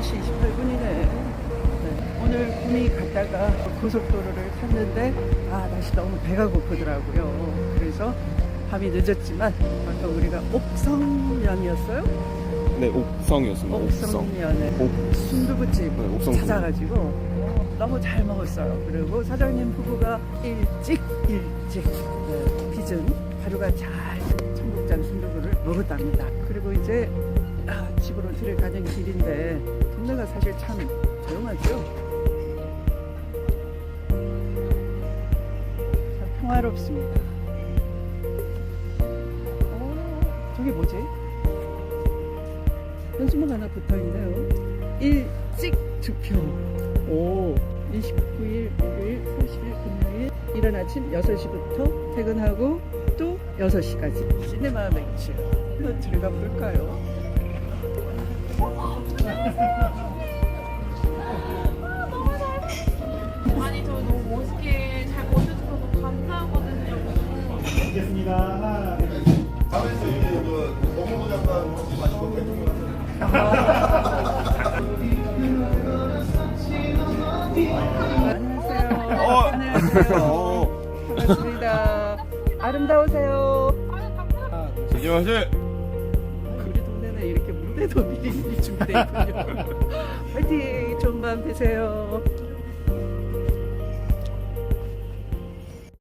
10시 28분이네. 오늘 구미 갔다가 고속도로를 탔는데 아 날씨 너무 배가 고프더라고요. 그래서 밤이 늦었지만 아까 우리가 옥성면이었어요? 네, 옥성이었습니다. 옥성. 옥성면에 옥, 순두부집 네, 옥성 찾아가지고 어, 너무 잘 먹었어요. 그리고 사장님 부부가 일찍 일찍 네, 빚은 하루가 잘 청국장 순두부를 먹었답니다. 그리고 이제 아, 집으로 들어가는 길인데 동네가 사실 참 조용하죠. 참 평화롭습니다. 어, 저게 뭐지? 현수막 하나 붙어 있네요. 일찍 투표. 오, 29일, 일요일, 30일, 금요일. 이른 아침 6시부터 퇴근하고 또 6시까지. 시네마 맥주. 한번 들어가 볼까요? 아니 저 너무 멋있게 잘 너무 감사하거든요. 안녕하세요. 어. 안녕하세요. 어, 반갑습니다. 아름다우세요. 안녕하세요. 무대도 미리미리 준비되어 있군요. 화이팅! 좋은 밤 되세요.